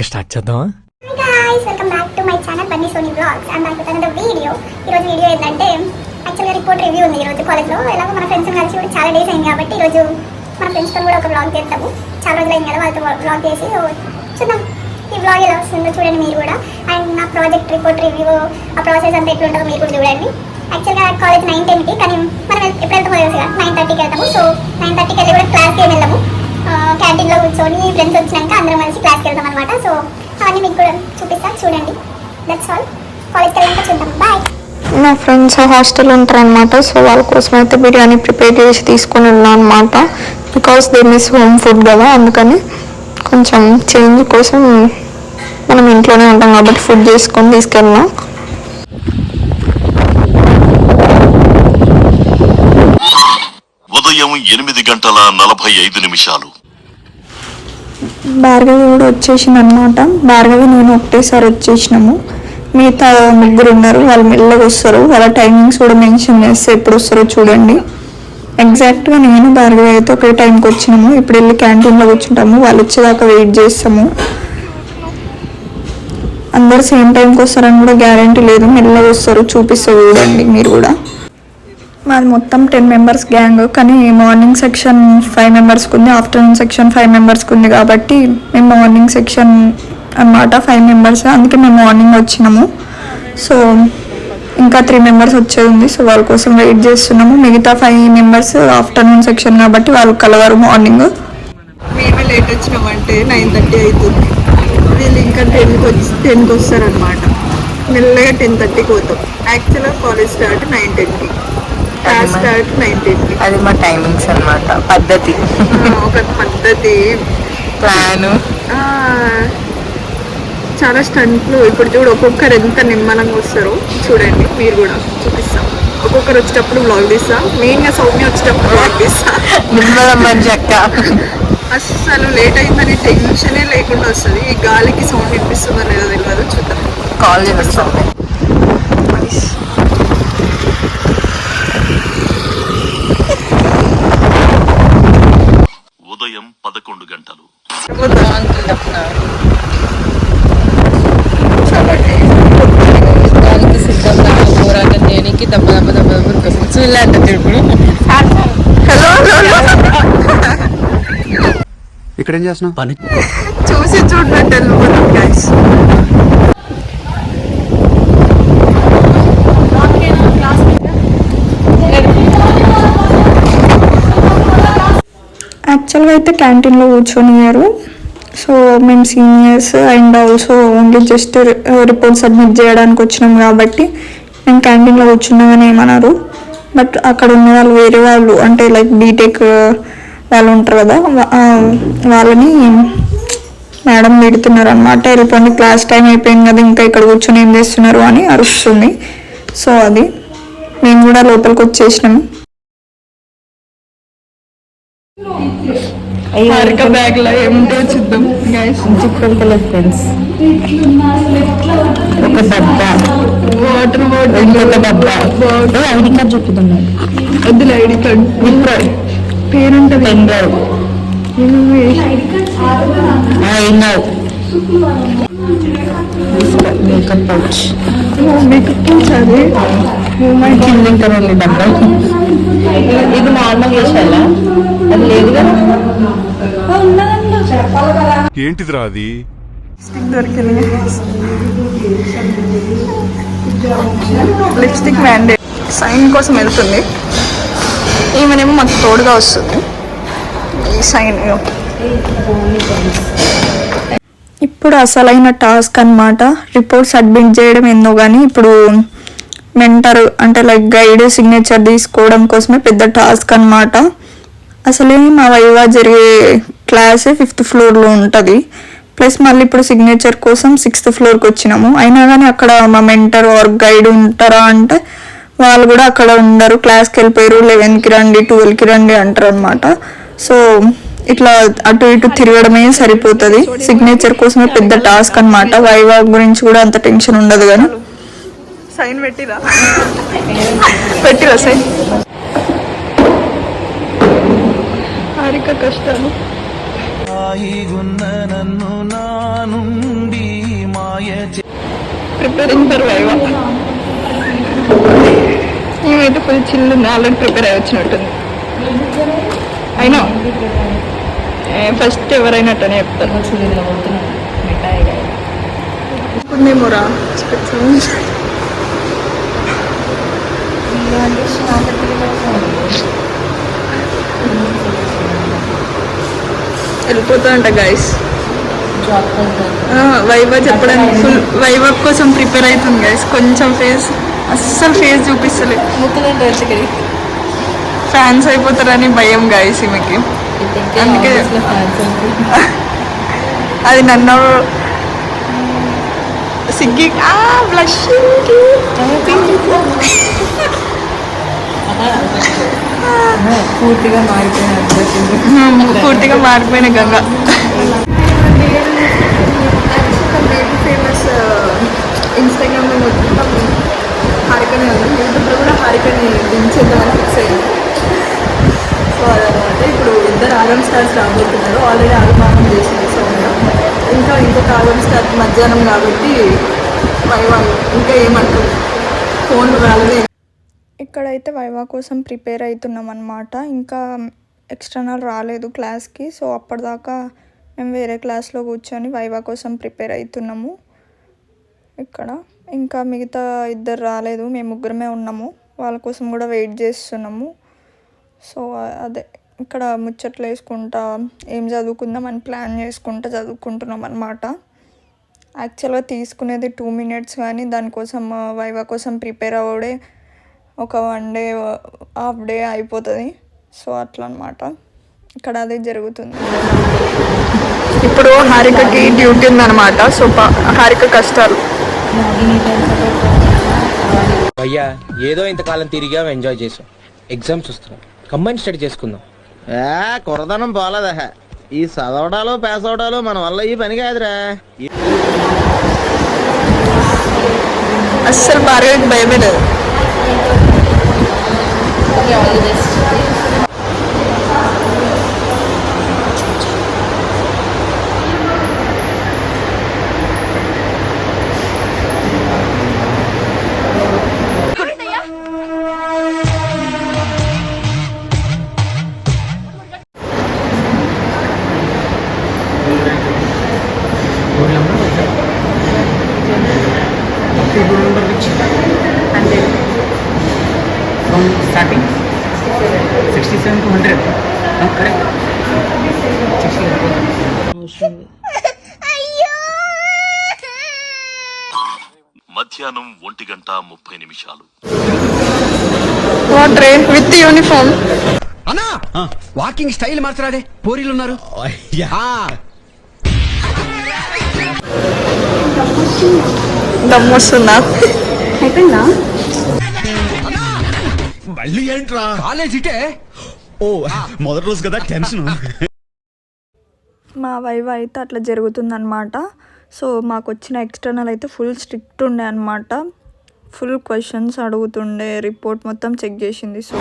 ఇంకా స్టార్ట్ చేద్దామా? Guys, welcome back to my channel ఈరోజు వీడియో ఏంటంటే యాక్చువల్గా రిపోర్ట్ రివ్యూ ఉంది ఈరోజు కాలేజ్లో ఎలాగో మన ఫ్రెండ్స్ కలిసి కూడా చాలా డేస్ అయింది కాబట్టి ఈరోజు మన ఫ్రెండ్స్తో కూడా ఒక బ్లాగ్ చేస్తాము చాలా రోజులు అయింది కదా వాళ్ళతో బ్లాగ్ చేసి. చూద్దాం. ఈ బ్లాగ్ ఎలా వస్తుందో చూడండి మీరు కూడా. అండ్ నా ప్రాజెక్ట్ రిపోర్ట్ రివ్యూ ఆ ప్రాసెస్ అంతా ఎట్లుంటుందో మీరు కూడా చూడండి. యాక్చువల్గా కాలేజ్ నైన్ టెన్కి కానీ మనం ఎప్పుడు వెళ్తామో తెలుసు కదా నైన్ థర్టీకి వెళ్తాము. సో నైన్ థర్టీకి వెళ్ళి కూడా క్లాస్కి వెళ్ళాము. క్యాంటీన్లో కూర్చొని ఫ్రెండ్స్ వచ్చినాక అందరం కలిసి క్లాస్కి వెళ్తాం అనమాట సో అవన్నీ మీకు కూడా చూపిస్తా చూడండి. దట్స్ ఆల్ కాలేజ్కి వెళ్ళాక చూద్దాం. బాయ్ నా ఫ్రెండ్స్ హాస్టల్ ఉంటారనమాట సో వాళ్ళ కోసం అయితే బిర్యానీ ప్రిపేర్ చేసి తీసుకొని వెళ్ళాం అనమాట because they miss home food కదా అందుకని కొంచెం చేంజ్ కోసం మనం ఇంట్లోనే ఉంటాం కాబట్టి ఫుడ్ చేసుకొని తీసుకెళ్ళాం ఉదయం ఎనిమిది గంటల నలభై ఐదు నిమిషాలు. భార్గవి కూడా వచ్చేసింది అనమాట భార్గవి నేను ఒకటేసారి వచ్చేసినాము. మిగతా ముగ్గురు ఉన్నారు వాళ్ళు మెల్లగా వస్తారు. వాళ్ళ టైమింగ్స్ కూడా మెన్షన్ చేస్తే ఎప్పుడు వస్తారో చూడండి. ఎగ్జాక్ట్గా నేను భార్గవి అయితే ఒకే టైంకి వచ్చినాము. ఇప్పుడు వెళ్ళి క్యాంటీన్లో కూర్చుంటాము. వాళ్ళు వచ్చేదాకా వెయిట్ చేస్తాము. అందరు సేమ్ టైంకి వస్తారని కూడా గ్యారంటీ లేదు. మెల్లగా వస్తారు. చూపిస్తారు చూడండి మీరు కూడా. మాది మొత్తం టెన్ మెంబర్స్ గ్యాంగ్ కానీ మార్నింగ్ సెక్షన్ ఫైవ్ మెంబర్స్కి ఉంది ఆఫ్టర్నూన్ సెక్షన్ ఫైవ్ మెంబర్స్కి ఉంది కాబట్టి మేము మార్నింగ్ సెక్షన్ అన్నమాట ఫైవ్ మెంబర్స్ అందుకే మేము మార్నింగ్ వచ్చినాము. సో ఇంకా త్రీ మెంబర్స్ వచ్చేది ఉంది. సో వాళ్ళ కోసం వెయిట్ చేస్తున్నాము. మిగతా ఫైవ్ మెంబర్స్ ఆఫ్టర్నూన్ సెక్షన్ కాబట్టి వాళ్ళు కలవరు మార్నింగ్ మేమే లేట్ వచ్చినామంటే నైన్ థర్టీ అవుతుంది వీళ్ళు ఇంకా టెన్కి వచ్చి టెన్కి వస్తారనమాట మెల్లగా టెన్ థర్టీకి పోతాం. యాక్చువల్గా కాలేజ్ స్టార్ట్ నైన్ టెన్కి అది మా టైమింగ్స్ అన్నమాట. పద్ధతి. ఒక పద్ధతి. ప్లాన్ చాలా స్టంట్లు. ఇప్పుడు చూడు ఒక్కొక్కరు ఎంత నిమ్మలంగా వస్తారో చూడండి మీరు కూడా చూపిస్తాం. ఒక్కొక్కరు వచ్చేటప్పుడు బ్లాగ్ తీస్తా. మెయిన్గా సౌమ్య వచ్చేటప్పుడు బ్లాగ్ తీస్తా. నిమ్మదమ్మని చెక్క అస్సలు లేట్ అయిందని టెన్షనే లేకుండా వస్తుంది. ఈ గాలికి సౌండ్ వినిపిస్తుందో లేదో తెలియదు చూద్దాం. కాల్ చేస్తాం ఇక్కడ ఏం చేస్తున్నావు? పని. చూసి చూడనట్టు వెళ్ళిపోతాం గైస్ యాక్చువల్గా అయితే క్యాంటీన్లో కూర్చొనియారు సో మేము seniors and also only just report submit చేయడానికి వచ్చినాం కాబట్టి మేము క్యాంటీన్లో కూర్చున్నామని ఏమన్నారు. బట్ అక్కడ ఉన్న వాళ్ళు వేరే వాళ్ళు అంటే లైక్ బీటెక్ వాళ్ళు ఉంటారు కదా వాళ్ళని మేడం పెడుతున్నారు అనమాట వెళ్ళిపోండి క్లాస్ టైం అయిపోయింది కదా ఇంకా ఇక్కడ కూర్చొని ఏం చేస్తున్నారు అని అరుస్తుంది. సో అది మేము కూడా లోపలికి వచ్చేసినాము హారిక బ్యాగ్లో ఏముంటో చూద్దాం గైస్ ఫ్రెండ్స్ ఒక డబ్బా. వాటర్ బాటిల్ డబ్బా. ఐడి కార్డ్ వద్దులే ఐడి కార్డ్. పేరుంటది. మేకప్ పౌచ్ మేకప్ చదివి కింద ఇంకా రెండు డబ్బా ఇది నార్మల్ చేసేలా అది లేదు కదా? ఏంటిదిరా అది? దొరికింది. లిప్స్టిక్ మ్యాండేట్ సైన్ కోసం వెళ్తుంది. ఈమెనేమో మాకు తోడుగా వస్తుంది. ఈ సైన్ ఇప్పుడు అసలైన టాస్క్ అన్నమాట. రిపోర్ట్ సబ్మిట్ చేయడం ఏందో కానీ ఇప్పుడు మెంటర్ అంటే లైక్ గైడ్ సిగ్నేచర్ తీసుకోవడం కోసమే పెద్ద టాస్క్ అన్నమాట. అసలే మా వైవా జరిగే క్లాస్ ఫిఫ్త్ ఫ్లోర్లో ఉంటుంది. ప్లస్ మళ్ళీ ఇప్పుడు సిగ్నేచర్ కోసం సిక్స్త్ ఫ్లోర్కి వచ్చినాము. అయినా కానీ అక్కడ మా మెంటర్ ఆర్ గైడ్ ఉంటారా అంటే వాళ్ళు కూడా అక్కడ ఉండరు. క్లాస్కి వెళ్ళిపోయారు. లెవెన్కి రండి ట్వెల్వ్కి రండి అంటారు అనమాట సో ఇట్లా అటు ఇటు తిరగడమే సరిపోతుంది. సిగ్నేచర్ కోసమే పెద్ద టాస్క్ అన్నమాట. వైవా గురించి కూడా అంత టెన్షన్ ఉండదు కానీ సైన్ పెట్టిరా? పెట్టిరా సైన్ హారిక కష్టాలు. హాయిగున్న నన్ను నా నుండి మాయ చే ప్రిపేరింగ్ ఫర్ వైవా మేమైతే ఫుల్ చిల్లు ఉంది ఆల్రెడీ ప్రిపేర్ అయ్యి వచ్చినట్టుంది. అయినా ఫస్ట్ ఎవరైనట్టనే చెప్తాను ఇప్పుడు మేము రా. వెళ్ళిపోతా అంట గైస్ వైవా చెప్పడానికి ఫుల్ వైవా కోసం ప్రిపేర్ అవుతుంది గైస్ కొంచెం ఫేస్ అస్సలు ఫేస్ చూపిస్తలే. ఫ్యాన్స్ అయిపోతారని భయం గైస్ ఈమెకి. అందుకే అది నన్ను సిగ్గి ఆ బ్లషింగ్ పూర్తిగా మారిపోయిన పూర్తిగా మారిపోయిన గంగ. ఫేమస్ ఇన్స్టాగ్రామ్లో మొత్తం హారికని ఉంది. యూట్యూబ్లో కూడా హారికని దించేద్దామని ఫిక్స్ అయింది సో అదనమాట. ఇప్పుడు ఇద్దరు ఆగం స్టార్స్ రాబోతున్నారు ఆల్రెడీ ఆగమానం చేసింది సో ఇంకా ఇంకొక ఆగం స్టార్ మధ్యాహ్నం కాబట్టి వైవా ఇంకా ఏమంటారు ఫోన్ రాలేదు ఇక్కడైతే వైవా కోసం ప్రిపేర్ అవుతున్నాం అనమాట ఇంకా ఎక్స్టర్నల్ రాలేదు క్లాస్కి. సో అప్పటిదాకా మేము వేరే క్లాస్లో కూర్చొని వైవా కోసం ప్రిపేర్ అవుతున్నాము ఇక్కడ. ఇంకా మిగతా ఇద్దరు రాలేదు మేము ముగ్గురమే ఉన్నాము. వాళ్ళ కోసం కూడా వెయిట్ చేస్తున్నాము. సో అదే. ఇక్కడ ముచ్చట్లు వేసుకుంటా ఏం చదువుకుందాం అని ప్లాన్ చేసుకుంటా చదువుకుంటున్నాం అనమాట యాక్చువల్గా తీసుకునేది టూ మినిట్స్ కానీ దానికోసం వైవా కోసం ప్రిపేర్ అవ్వడే ఒక వన్ డే హాఫ్ డే అయిపోతుంది. సో అట్లా అనమాట ఇక్కడ అదే జరుగుతుంది. ఇప్పుడు హారికకి డ్యూటీ ఉందన్నమాట. సో హారిక కష్టాలు. అయ్యా ఏదో ఇంతకాలం తిరిగా ఎంజాయ్ చేసాం ఎగ్జామ్స్ వస్తున్నాయి. కంబైన్ స్టడీ చేసుకుందాం. ఏ కురదనం పోలేదా. ఈ చదవడాలు పాస్ అవడాలు మన వల్ల ఈ పని కాదురా. అస్సలు భార్గవికి భయమే లేదు. మధ్యాహ్నం ఒంటి గంట ముప్పై నిమిషాలు. విత్ యూనిఫామ్ అన్నా! వాకింగ్ స్టైల్ మార్చరాదే పోరీలు ఉన్నారు. వస్తుందా మళ్ళీ ఏంట్రా కాలేజ్ ఇటే ఓ మొదటి రోజు కదా టెన్షన్. మా వైవ అయితే అట్లా జరుగుతుందన్నమాట. సో మాకు వచ్చిన ఎక్స్టర్నల్ అయితే ఫుల్ స్ట్రిక్ట్ ఉండే అనమాట ఫుల్ క్వశ్చన్స్ అడుగుతుండే రిపోర్ట్ మొత్తం చెక్ చేసింది సో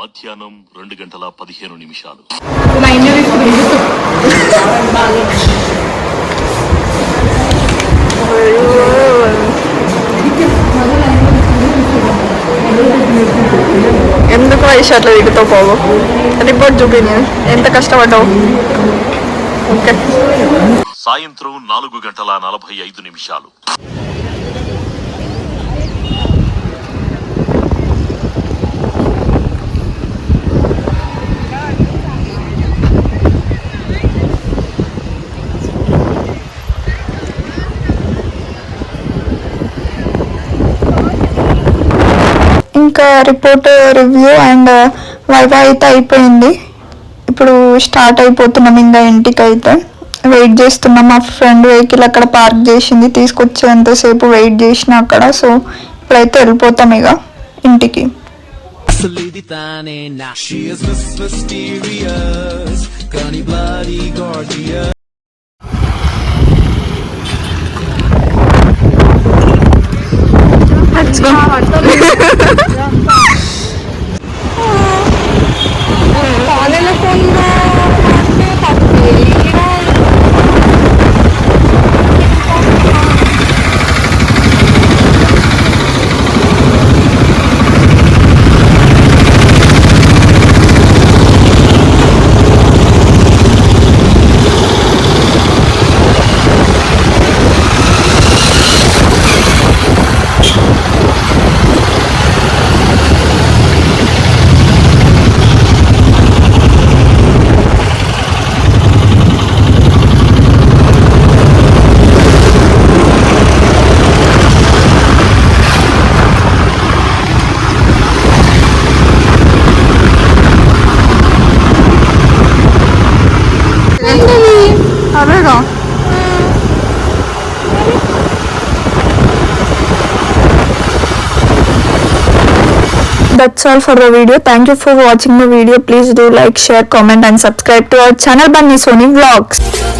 మధ్యాహ్నం రెండు గంటల పదిహేను నిమిషాలు. ఎందుకు వయసు అట్లా దిగుతావు పోవు? రిపోర్ట్ చూపించు. ఎంత కష్టపడ్డావు? ఓకే. సాయంత్రం నాలుగు గంటల నలభై ఐదు నిమిషాలు. ఇంకా రిపోర్ట్ రివ్యూ అండ్ వైవా అయితే అయిపోయింది. ఇప్పుడు స్టార్ట్ అయిపోతున్నాం ఇంకా ఇంటికి అయితే వెయిట్ చేస్తున్నాం. మా ఫ్రెండ్ వెహికల్ అక్కడ పార్క్ చేసింది. తీసుకొచ్చేంతసేపు వెయిట్ చేసిన అక్కడ. సో ఇప్పుడైతే వెళ్ళిపోతాం ఇక ఇంటికి. That's all for the video. Thank you for watching the video. Please do like, share, comment and subscribe to our channel Bunny Sony Vlogs.